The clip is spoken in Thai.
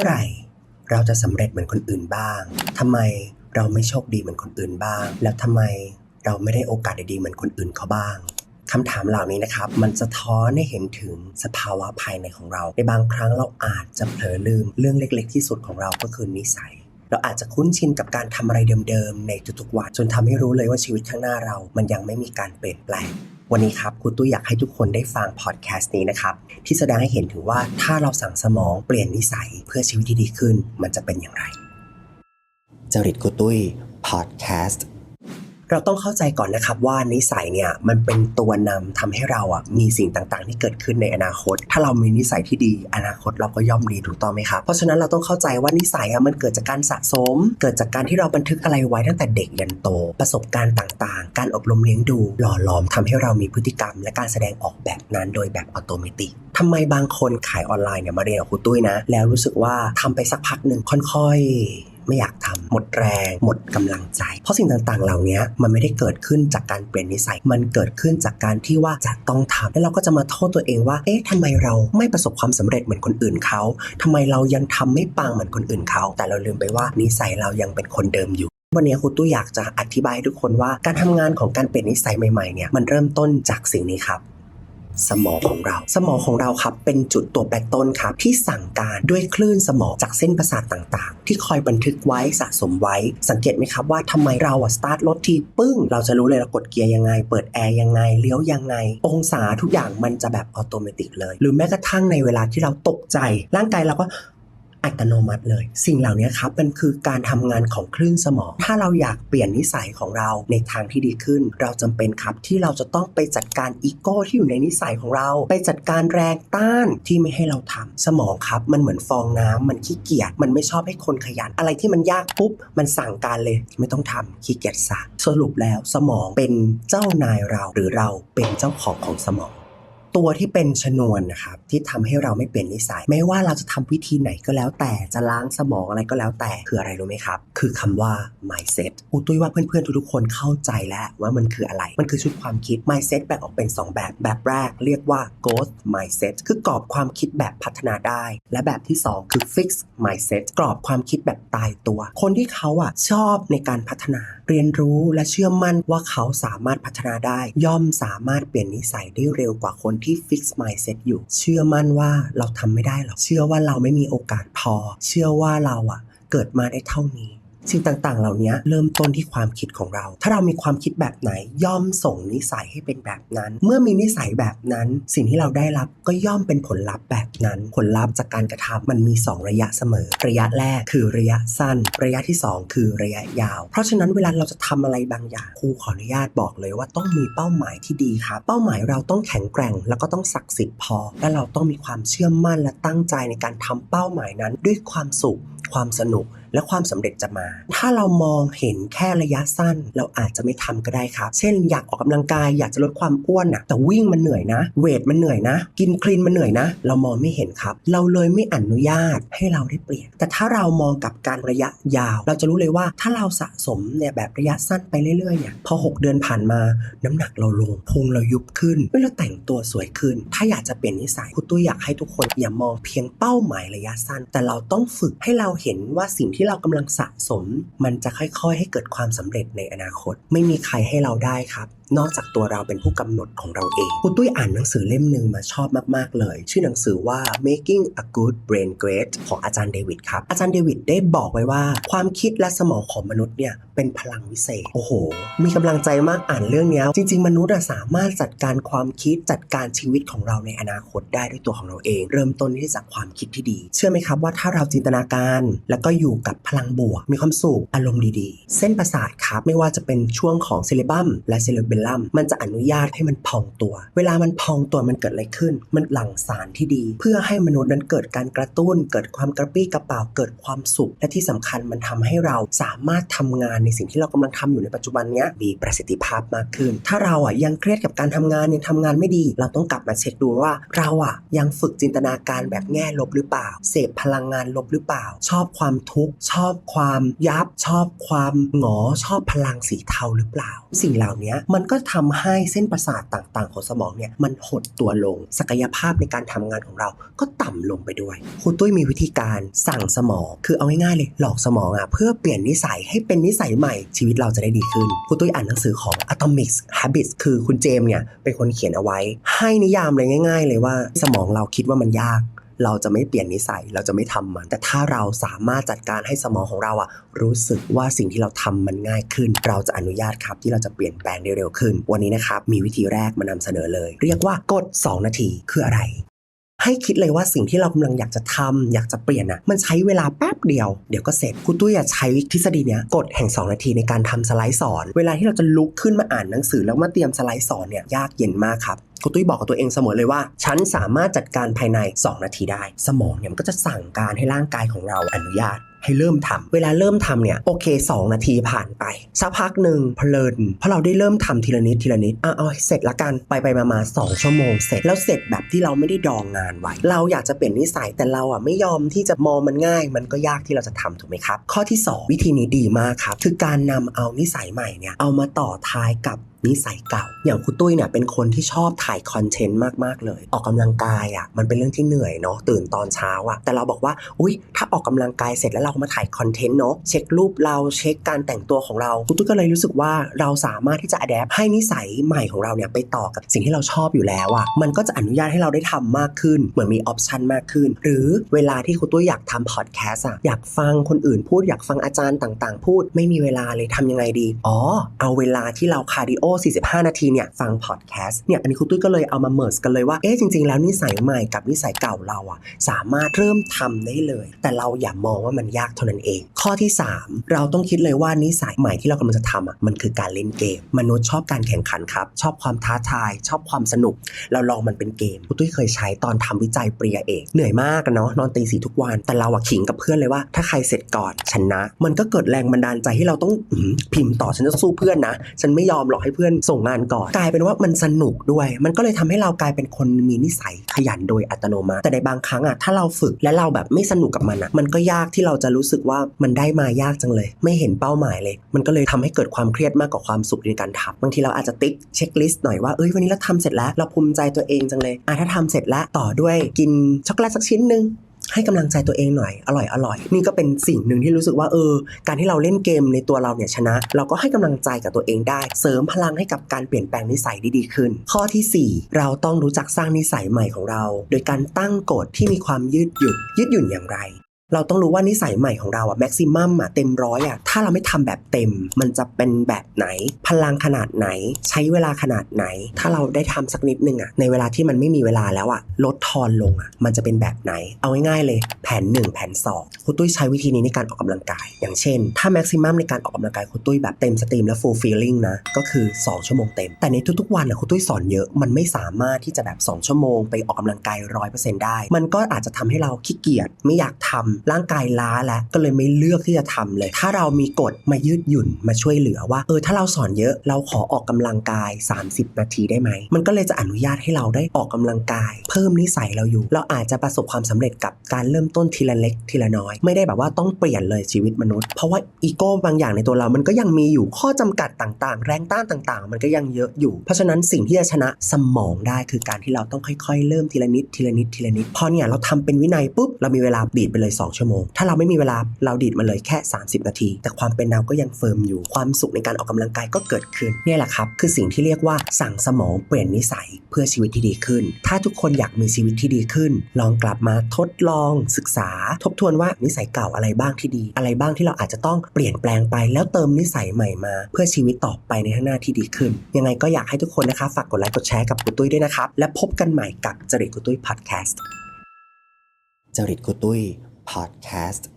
มื่อไหร่ เราจะสำเร็จเหมือนคนอื่นบ้างทำไมเราไม่โชคดีเหมือนคนอื่นบ้าง แล้วทำไมเราไม่ได้โอกาสดีๆเหมือนคนอื่นเขาบ้างคำถามเหล่านี้นะครับ มันสะท้อนให้เห็นถึงสภาวะภายในของเรา ในบางครั้งเราอาจจะเผลอลืมเรื่องเล็ก ๆ ที่สุดของเราก็คือนิสัย เราอาจจะคุ้นชินกับการทำอะไรเดิมๆ ในทุกๆวันจนทำให้รู้เลยว่าชีวิตข้างหน้าเรา มันยังไม่มีการเปลี่ยนแปลง วันนี้ครับครูตุ้ยอยากให้ทุกคนได้ฟังพอดแคสต์นี้นะครับ ที่แสดงให้เห็นถึงว่าถ้าเราสั่งสมองเปลี่ยนนิสัยเพื่อชีวิตที่ดีขึ้น มันจะเป็นอย่างไร จริตครูตุ้ยพอดแคสต์ เราต้องเข้าใจก่อนนะครับว่านิสัยเนี่ยมันเป็นตัวนำทำให้เราอะมีสิ่งต่างๆ ที่เกิดขึ้นในอนาคต ถ้าเรามีนิสัยที่ดีอนาคตเราก็ย่อมดีถูกต้องไหมครับเพราะฉะนั้นเราต้องเข้าใจว่านิสัยอะมันเกิดจากการสะสม เกิดจากการที่เราบันทึกอะไรไว้ตั้งแต่เด็กยันโต ประสบการณ์ต่างๆ การอบรมเลี้ยงดูหล่อหลอมทำให้เรามีพฤติกรรม และการแสดงออกแบบนั้นโดยแบบอัตโนมัติทำไมบางคนขายออนไลน์เนี่ยมาเรียนกับครูตุ้ยนะ แล้วรู้สึกว่าทำไปสักพักหนึ่งค่อยๆ ไม่อยากทำหมดแรง หมดกำลังใจ เพราะสิ่งต่างๆ เหล่านี้มันไม่ได้เกิดขึ้นจากการเปลี่ยนนิสัย มันเกิดขึ้นจากการที่ว่าจะต้องทำแล้วเราก็จะมาโทษตัวเองว่า เอ๊ะทำไมเราไม่ประสบความสำเร็จเหมือนคนอื่นเขาทำไมเรายังทำไม่ปังเหมือนคนอื่นเขา แต่เราลืมไปว่านิสัยเรายังเป็นคนเดิมอยู่วันนี้ครูตุ้ยอยากจะอธิบายให้ทุกคนว่าการทำงานของการเปลี่ยนนิสัยใหม่ๆเนี่ยมันเริ่มต้นจากสิ่งนี้ครับ สมองของเรา สมองของเราครับเป็นจุดตัวแปรต้นครับที่สั่งการด้วยคลื่นสมองจากเส้นประสาทต่างๆ ที่คอยบันทึกไว้สะสมไว้ สังเกตไหมครับว่าทำไมเราอะสตาร์ทรถทีปึ้ง เราจะรู้เลยเรากดเกียร์ยังไง เปิดแอร์ยังไงเลี้ยวยังไง องศาทุกอย่างมันจะแบบอัตโนมัติเลย หรือแม้กระทั่งในเวลาที่เราตกใจ ร่างกายเราก็ อัตโนมัติเลย สิ่งเหล่านี้ครับมันคือการทำงานของคลื่นสมอง ถ้าเราอยากเปลี่ยนนิสัยของเราในทางที่ดีขึ้น เราจำเป็นครับที่เราจะต้องไปจัดการอีโก้ที่อยู่ในนิสัยของเรา ไปจัดการแรงต้านที่ไม่ให้เราทำสมองครับ มันเหมือนฟองน้ำมันขี้เกียจมันไม่ชอบให้คนขยัน อะไรที่มันยากปุ๊บมันสั่งการเลย ไม่ต้องทำขี้เกียจซะสรุปแล้วสมองเป็นเจ้านายเราหรือเราเป็นเจ้าของของสมอง ตัวที่เป็นชนวนนะครับที่ทำให้เราไม่เปลี่ยนนิสัย ไม่ว่าเราจะทำวิธีไหนก็แล้วแต่จะล้างสมองอะไรก็แล้วแต่คืออะไรรู้ไหมครับ คือคำว่า mindset อูตุ้ยว่าเพื่อนๆทุกๆคนเข้าใจแล้วว่ามันคืออะไร มันคือชุดความคิด mindset แบ่งออกเป็น 2 แบบ แบบแรกเรียกว่า growth mindset คือกรอบความคิดแบบพัฒนาได้ และแบบที่ 2 คือ fixed mindset กรอบความคิดแบบตายตัว คนที่เขาอะชอบในการพัฒนาเรียนรู้และเชื่อมั่นว่าเขาสามารถพัฒนาได้ ย่อมสามารถเปลี่ยนนิสัยได้เร็วกว่าคนที่ฟิกซ์มายเซ็ตอยู่ เชื่อมั่นว่าเราทำไม่ได้หรอก เชื่อว่าเราไม่มีโอกาสพอ เชื่อว่าเราอะเกิดมาได้เท่านี้ สิ่งต่างๆ เหล่านี้เริ่มต้นที่ความคิดของเรา ถ้าเรามีความคิดแบบไหนย่อมส่งนิสัยให้เป็นแบบนั้น เมื่อมีนิสัยแบบนั้น สิ่งที่เราได้รับก็ย่อมเป็นผลลัพธ์แบบนั้น ผลลัพธ์จากการกระทำมันมี 2 ระยะเสมอ ระยะแรกคือระยะสั้น ระยะที่ 2 คือระยะยาว เพราะฉะนั้นเวลาเราจะทำอะไรบางอย่างครูขออนุญาตบอกเลยว่าต้องมีเป้าหมายที่ดีครับเป้าหมายเราต้องแข็งแกร่ง แล้วก็ต้องศักดิ์สิทธิ์พอ และเราต้องมีความเชื่อมั่นและตั้งใจในการทำเป้าหมายนั้นด้วยความสุขความสนุก และความสำเร็จจะมา ถ้าเรามองเห็นแค่ระยะสั้น เราอาจจะไม่ทำก็ได้ครับ เช่นอยากออกกำลังกายอยากจะลดความอ้วนน่ะแต่วิ่งมันเหนื่อยนะ เวทมันเหนื่อยนะ กินคลีนมันเหนื่อยนะ เรามองไม่เห็นครับ เราเลยไม่อนุญาตให้เราได้เปลี่ยน แต่ถ้าเรามองกับการระยะยาว เราจะรู้เลยว่าถ้าเราสะสมเนี่ยแบบระยะสั้นไปเรื่อยๆเนี่ยพอ 6 เดือนผ่านมา น้ำหนักเราลงพุงเรายุบขึ้นเมื่อเราแต่งตัวสวยขึ้น ถ้าอยากจะเปลี่ยนนิสัยคุณตุ้ยอยากให้ทุกคนอย่ามองเพียงเป้าหมายระยะสั้น แต่เราต้องฝึกให้เราเห็นว่าสิ่งที่ที่เรากำลังสะสม มันจะค่อยๆ ให้เกิดความสำเร็จในอนาคต ไม่มีใครให้เราได้ครับ นอกจากตัวเราเป็นผู้กำหนดของเราเองคุณตุ้ยอ่านหนังสือเล่มหนึ่งมาชอบมาก ๆ เลย ชื่อหนังสือว่า making a good brain great ของอาจารย์เดวิดครับ อาจารย์เดวิดได้บอกไว้ว่า ความคิดและสมองของมนุษย์เนี่ยเป็นพลังวิเศษ โอ้โห มีกำลังใจมากอ่านเรื่องนี้จริง ๆ มนุษย์สามารถจัดการความคิดจัดการชีวิตของเราในอนาคตได้ด้วยตัวของเราเอง เริ่มต้นที่จากความคิดที่ดี เชื่อไหมครับว่าถ้าเราจินตนาการ แล้วก็อยู่กับพลังบวก มีความสุขอารมณ์ดีๆ เส้นประสาทครับไม่ว่าจะเป็นช่วงของเซเลบัมและเซเลเบลลัมมันจะอนุญาตให้มันพองตัว เวลามันพองตัวมันเกิดอะไรขึ้น มันหลั่งสารที่ดี เพื่อให้มนุษย์นั้นเกิดการกระตุ้น เกิดความกระปรี้กระเป๋าเกิดความสุข และที่สำคัญมันทำให้เราสามารถทำงานในสิ่งที่เรากำลังทำอยู่ในปัจจุบันนี้มีประสิทธิภาพมากขึ้น ถ้าเราอะยังเครียดกับการทำงานยังทำงานไม่ดี เราต้องกลับมาเช็คดูว่าเราอะยังฝึกจินตนาการแบบแง่ลบหรือเปล่า เสพพลังงานลบหรือเปล่า ชอบความทุกข์ชอบความยับ ชอบความหงอชอบพลังสีเทาหรือเปล่า สิ่งเหล่านี้มันก็ทำให้เส้นประสาทต่างๆ ของสมองเนี่ยมันหดตัวลง ศักยภาพในการทำงานของเราก็ต่ำลงไปด้วยครูตุ้ยมีวิธีการสั่งสมอง คือเอาง่ายๆเลยหลอกสมองอะเพื่อเปลี่ยนนิสัยให้เป็นนิสัยใหม่ชีวิตเราจะได้ดีขึ้นครูตุ้ยอ่านหนังสือของ Atomic Habits คือคุณเจมส์เนี่ยเป็นคนเขียนเอาไว้ ให้นิยามเลยง่าย ๆ เลยว่าสมองเราคิดว่ามันยาก เราจะไม่เปลี่ยนนิสัยเราจะไม่ทำมัน แต่ถ้าเราสามารถจัดการให้สมองของเราอะรู้สึกว่าสิ่งที่เราทำมันง่ายขึ้น เราจะอนุญาตครับที่เราจะเปลี่ยนแปลงได้เร็วขึ้น วันนี้นะครับมีวิธีแรกมานำเสนอเลย เรียกว่ากด 2 นาทีคืออะไร ให้คิดเลยว่าสิ่งที่เรากำลังอยากจะทำอยากจะเปลี่ยนนะมันใช้เวลาแป๊บเดียวเดี๋ยวก็เสร็จครูตุ้ยอะใช้ทฤษฎีเนี้ยกดแห่ง 2 นาทีในการทำสไลด์สอน เวลาที่เราจะลุกขึ้นมาอ่านหนังสือแล้วมาเตรียมสไลด์สอนเนี่ยยากเย็นมากครับครูตุ้ยบอกกับตัวเองเสมอเลยว่า ฉันสามารถจัดการภายใน 2 นาทีได้ สมองเนี่ยมันก็จะสั่งการให้ร่างกายของเราอนุญาต ให้เริ่มทำเวลาเริ่มทำเนี่ยโอเค 2 นาทีผ่านไป สักพักหนึ่งเพลิน เพราะเราได้เริ่มทำทีละนิดทีละนิดอะเอาเสร็จละกันไปไปมามาสองชั่วโมงเสร็จแล้วเสร็จแบบที่เราไม่ได้ดองงานไว้ เราอยากจะเปลี่ยนนิสัยแต่เราอะไม่ยอมที่จะมองมันง่าย มันก็ยากที่เราจะทำถูกไหมครับ ข้อที่ 2 วิธีนี้ดีมากครับคือการนำเอานิสัยใหม่เนี่ยเอามาต่อท้ายกับนิสัยเก่า อย่างคุณตุ้ยเนี่ยเป็นคนที่ชอบถ่ายคอนเทนต์มากๆเลย ออกกำลังกายอะมันเป็นเรื่องที่เหนื่อยเนาะตื่นตอนเช้าอะแต่เราบอกว่าอุ้ยถ้าออกกำลังกายเสร็จแล้วเรามาถ่ายคอนเทนต์เนาะเช็ครูปเราเช็คการแต่งตัวของเราคุณตุ้ยก็เลยรู้สึกว่าเราสามารถที่จะอัดแอปให้นิสัยใหม่ของเราเนี่ยไปต่อกับสิ่งที่เราชอบอยู่แล้วอะมันก็จะอนุญาตให้เราได้ทำมากขึ้น เหมือนมีออปชันมากขึ้น หรือเวลาที่คุณตุ้ยอยากทำพอดแคสต์อะอยากฟังคนอื่นพูดอยากฟังอาจารย์ต่าง ๆ พูด ไม่มีเวลาเลยทำยังไงดีอ๋อเอาเวลาที่เราคาร์ดิโอ45 นาทีเนี่ยฟังพอดแคสต์เนี่ยอันนี้คุณตุ้ยก็เลยเอามาเมิร์สกันเลยว่าเอ๊ะจริง ๆ แล้วนิสัยใหม่กับนิสัยเก่าเราอะสามารถเริ่มทำได้เลย แต่เราอย่ามองว่ามันยากเท่านั้นเอง ข้อที่ 3 เราต้องคิดเลยว่านิสัยใหม่ที่เรากำลังจะทำอะมันคือการเล่นเกม มนุษย์ชอบการแข่งขันครับ ชอบความท้าทาย ชอบความสนุก เราลองมันเป็นเกมคุณตุ้ยเคยใช้ตอนทำวิจัยปริญญาเอกเหนื่อยมากเนาะนอนตีสี่ทุกวัน แต่เราอะขิงกับเพื่อนเลยว่า ถ้าใครเสร็จก่อนชนะ มันก็เกิดแรงบันดาลใจให้เราต้องอพิมพ์ต่อฉันจะสู้เพื่อนนะ ฉันไม่ยอมหรอกให้เพื่อนส่งงานก่อน กลายเป็นว่ามันสนุกด้วย มันก็เลยทำให้เรากลายเป็นคนมีนิสัยขยันโดยอัตโนมัติแต่ในบางครั้งอะถ้าเราฝึกและเราแบบไม่สนุกกับมันอะมันก็ยากที่เราจะรู้สึกว่ามันได้มายากจังเลย ไม่เห็นเป้าหมายเลย มันก็เลยทำให้เกิดความเครียดมากกว่าความสุขในการทำบางทีเราอาจจะติ๊กเช็คลิสต์หน่อยว่าเอ้ยวันนี้เราทำเสร็จแล้วเราภูมิใจตัวเองจังเลยอะถ้าทำเสร็จแล้วต่อด้วยกินช็อกโกแลตสักชิ้นหนึ่ง ให้กำลังใจตัวเองหน่อยอร่อยอร่อยนี่ก็เป็นสิ่งหนึ่งที่รู้สึกว่าเออ การที่เราเล่นเกมในตัวเราเนี่ยชนะ เราก็ให้กำลังใจกับตัวเองได้ เสริมพลังให้กับการเปลี่ยนแปลงนิสัยดีดีขึ้น ข้อทีสี่ 4 เราต้องรู้จักสร้างนิสัยใหม่ของเรา โดยการตั้งกฎที่มีความยืดหยุ่นยืดหยุ่นอย่างไร เราต้องรู้ว่านิสัยใหม่ของเราอะแม็กซิมัมอะเต็มร้อยอะถ้าเราไม่ทำแบบเต็ม มันจะเป็นแบบไหน พลังขนาดไหน ใช้เวลาขนาดไหน ถ้าเราได้ทำสักนิดนึงอะในเวลาที่มันไม่มีเวลาแล้วอะลดทอนลงอะมันจะเป็นแบบไหน เอาง่ายๆเลย แผน 1 แผน2คุณตุ้ยใช้วิธีนี้ในการออกกำลังกาย อย่างเช่น ถ้าแม็กซิมัมในการออกกำลังกายคุณตุ้ยแบบเต็มสตรีมและฟูลฟิลลิ่งนะก็คือ 2 ชั่วโมงเต็ม แต่ในทุกๆวันอะคุณตุ้ยสอนเยอะมันไม่สามารถที่จะแบบ 2 ชั่วโมงไปออกกำลังกายร้อยเปอร์เซ็นต์ได้ มันก็อาจจะทำให้เราขี้เกียจไม่อยากทำร่างกายล้าแล้วก็เลยไม่เลือกที่จะทำเลย ถ้าเรามีกฎมายืดหยุ่นมาช่วยเหลือว่าเออถ้าเราสอนเยอะเราขอออกกำลังกาย 30 นาทีได้ไหม มันก็เลยจะอนุญาตให้เราได้ออกกำลังกาย เพิ่มนิสัยเราอยู่ เราอาจจะประสบความสำเร็จกับการเริ่มต้นทีละเล็กทีละน้อย ไม่ได้แบบว่าต้องเปลี่ยนเลยชีวิตมนุษย์ เพราะว่าอีโก้บางอย่างในตัวเรา มันก็ยังมีอยู่ข้อจำกัดต่างๆ แรงต้านต่างๆ มันก็ยังเยอะอยู่ เพราะฉะนั้นสิ่งที่จะชนะสมองได้คือการที่เราต้องค่อยๆ เริ่มทีละนิดทีละนิดทีละนิดพอเนี่ยเราทำเป็นวินัยปุ๊บเรามีเวลาดีดไปเลย 2ชั่วโมง ถ้าเราไม่มีเวลาเราดีดมาเลยแค่ 30 นาที แต่ความเป็นเราก็ยังเฟิร์มอยู่ความสุขในการออกกำลังกายก็เกิดขึ้นนี่แหละครับคือสิ่งที่เรียกว่าสั่งสมองเปลี่ยนนิสัยเพื่อชีวิตที่ดีขึ้น ถ้าทุกคนอยากมีชีวิตที่ดีขึ้น ลองกลับมาทดลองศึกษา ทบทวนว่านิสัยเก่าอะไรบ้างที่ดี อะไรบ้างที่เราอาจจะต้องเปลี่ยนแปลงไป แล้วเติมนิสัยใหม่มา เพื่อชีวิตต่อไปในข้างหน้าที่ดีขึ้น ยังไงก็อยากให้ทุกคนนะคะฝากกดไลค์กดแชร์กับกุตุ้ยด้วยนะครับและพบกันใหม่กับจริตกุตุ้ยพอดแคสต์จริตกุตุ้ย podcast